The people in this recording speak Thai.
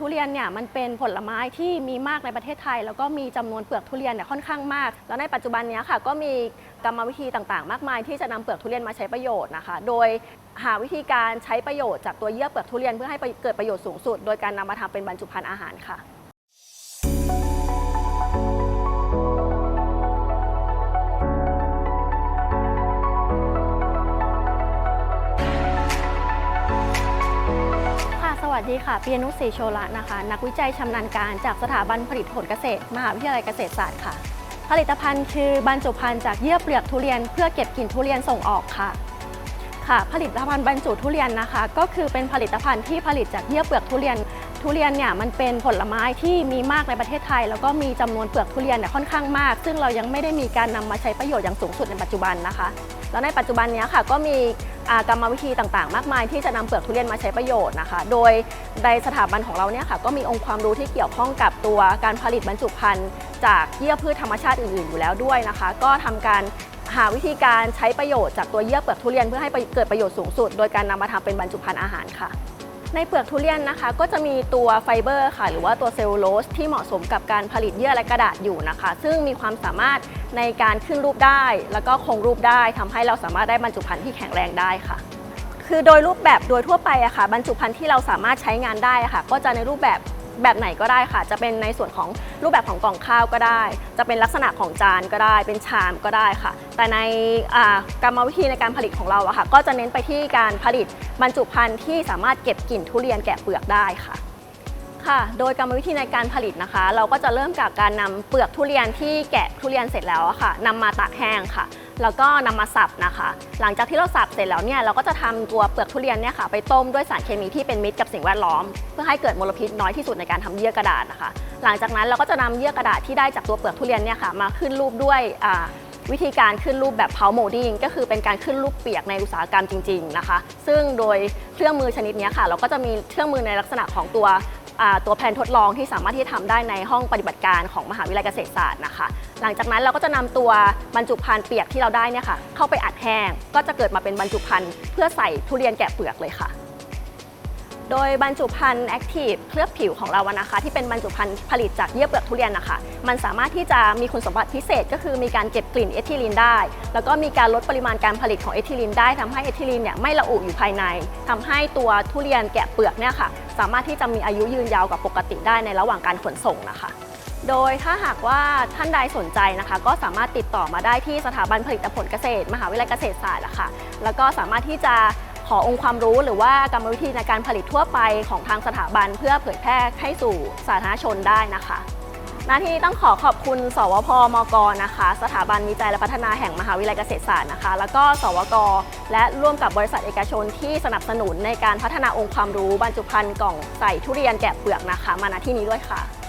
ทุเรียนเนี่ยมันเป็นผลไม้ที่มีมากในประเทศไทย แล้วก็มีจำนวนเปลือกทุเรียนเนี่ยค่อนข้างมาก แล้วในปัจจุบันนี้ค่ะก็มีกรรมวิธีต่างๆ มากมาย ที่จะนำเปลือกทุเรียนมาใช้ประโยชน์นะคะ โดยหาวิธีการใช้ประโยชน์จากตัวเยื่อเปลือกทุเรียนเพื่อให้เกิดประโยชน์สูงสุด โดยการนำมาทำเป็นบรรจุภัณฑ์อาหารค่ะ สวัสดีค่ะปียนุศรีโชละนะคะ นักวิจัยชำนาญการจากสถาบันผลิตผลเกษตร มหาวิทยาลัยเกษตรศาสตร์ค่ะ ผลิตภัณฑ์คือบรรจุภัณฑ์จากเยื่อเปลือกทุเรียน เพื่อเก็บกลิ่นทุเรียนส่งออกค่ะ ค่ะ ผลิตภัณฑ์บรรจุทุเรียนนะคะ ก็คือเป็นผลิตภัณฑ์ที่ผลิตจากเยื่อเปลือกทุเรียน ทุเรียนเนี่ยมันเป็นผลไม้ที่มีมากในประเทศไทย แล้วก็มีจำนวนเปลือกทุเรียนเนี่ยค่อนข้างมาก ซึ่งเรายังไม่ได้มีการนำมาใช้ประโยชน์อย่างสูงสุดในปัจจุบันนะคะ แล้วในปัจจุบันนี้ค่ะก็มี กรรมวิธีต่างๆ มากมาย ที่จะนำเปลือกทุเรียนมาใช้ประโยชน์นะคะ โดยในสถาบันของเราเนี่ยค่ะก็มีองค์ความรู้ที่เกี่ยวข้องกับตัวการผลิตบรรจุภัณฑ์จากเยื่อพืชธรรมชาติอื่นๆอยู่แล้วด้วยนะคะ ก็ทำการหาวิธีการใช้ประโยชน์จากตัวเยื่อเปลือกทุเรียนเพื่อให้เกิดประโยชน์สูงสุด โดยการนำมาทำเป็นบรรจุภัณฑ์อาหารค่ะ ในเปลือกทุเรียนนะคะ ก็จะมีตัวไฟเบอร์ค่ะ หรือว่าตัวเซลลูโลสที่เหมาะสมกับการผลิตเยื่อและกระดาษอยู่นะคะ ซึ่งมีความสามารถในการขึ้นรูปได้ แล้วก็คงรูปได้ทำให้เราสามารถได้บรรจุภัณฑ์ที่แข็งแรงได้ค่ะ คือโดยรูปแบบโดยทั่วไปอะค่ะ บรรจุภัณฑ์ที่เราสามารถใช้งานได้ะค่ะ ก็จะในรูปแบบ แบบไหนก็ได้ค่ะ จะเป็นในส่วนของรูปแบบของกล่องข้าวก็ได้ จะเป็นลักษณะของจานก็ได้ เป็นชามก็ได้ค่ะ แต่ในกรรมวิธีในการผลิตของเราอะค่ะ ก็จะเน้นไปที่การผลิตบรรจุภัณฑ์ที่สามารถเก็บกลิ่นทุเรียนแกะเปลือกได้ค่ะค่ะ โดยกรรมวิธีในการผลิตนะคะ เราก็จะเริ่มจากการนำเปลือกทุเรียนที่แกะทุเรียนเสร็จแล้วอะค่ะนำมาตากแห้งค่ะ แล้วก็นำมาสับนะคะ หลังจากที่เราสับเสร็จแล้วเนี่ยเราก็จะทำตัวเปลือกทุเรียนเนี่ยค่ะไปต้มด้วยสารเคมีที่เป็นมิตรกับสิ่งแวดล้อม เพื่อให้เกิดมลพิษน้อยที่สุดในการทำเยื่อกระดาษนะคะ หลังจากนั้นเราก็จะนำเยื่อกระดาษที่ได้จากตัวเปลือกทุเรียนเนี่ยค่ะมาขึ้นรูปด้วยวิธีการขึ้นรูปแบบ powder molding ก็คือเป็นการขึ้นรูปเปียกในอุตสาหกรรมจริง ๆนะคะ ซึ่งโดยเครื่องมือชนิดนี้ค่ะ เราก็จะมีเครื่องมือในลักษณะของตัว ตัวแผนทดลองที่สามารถที่จะทำได้ในห้องปฏิบัติการของมหาวิทยาลัยเกษตรศาสตร์นะคะ หลังจากนั้นเราก็จะนำตัวบรรจุภัณฑ์เปียกที่เราได้เนี่ยค่ะเข้าไปอัดแห้งก็จะเกิดมาเป็นบรรจุภัณฑ์เพื่อใส่ทุเรียนแกะเปลือกเลยค่ะ โดยบรรจุภัณฑ์แอคทีฟเคลือบผิวของเราอะนะคะ ที่เป็นบรรจุภัณฑ์ผลิตจากเยื่อเปลือกทุเรียนนะคะ มันสามารถที่จะมีคุณสมบัติพิเศษก็คือมีการเก็บกลิ่นเอทิลีนได้ แล้วก็มีการลดปริมาณการผลิตของเอทิลีนได้ทำให้เอทิลีนเนี่ยไม่ระอุอยู่ภายในทำให้ตัวทุเรียนแกะเปลือกเนี่ยค่ะสามารถที่จะมีอายุยืนยาวกว่าปกติได้ในระหว่างการขนส่งนะคะโดยถ้าหากว่าท่านใดสนใจนะคะ ก็สามารถติดต่อมาได้ที่สถาบันผลิตผลเกษตร มหาวิทยาลัยเกษตรศาสตร์อะค่ะแล้วก็สามารถที่จะ ขอองค์ความรู้หรือว่ากรรมวิธีในการผลิตทั่วไปของทางสถาบัน เพื่อเผยแพร่ให้สู่สาธารณชนได้นะคะหน้าที่นี้ต้องขอขอบคุณ สวพมกนะคะ สถาบันวิจัยและพัฒนาแห่งมหาวิทยาลัยเกษตรศาสตร์นะคะ แล้วก็สวก และร่วมกับบริษัทเอกชนที่สนับสนุนในการพัฒนาองค์ความรู้บรรจุภัณฑ์กล่องใส่ทุเรียนแกะเปลือกนะคะ มาณที่นี้ด้วยค่ะ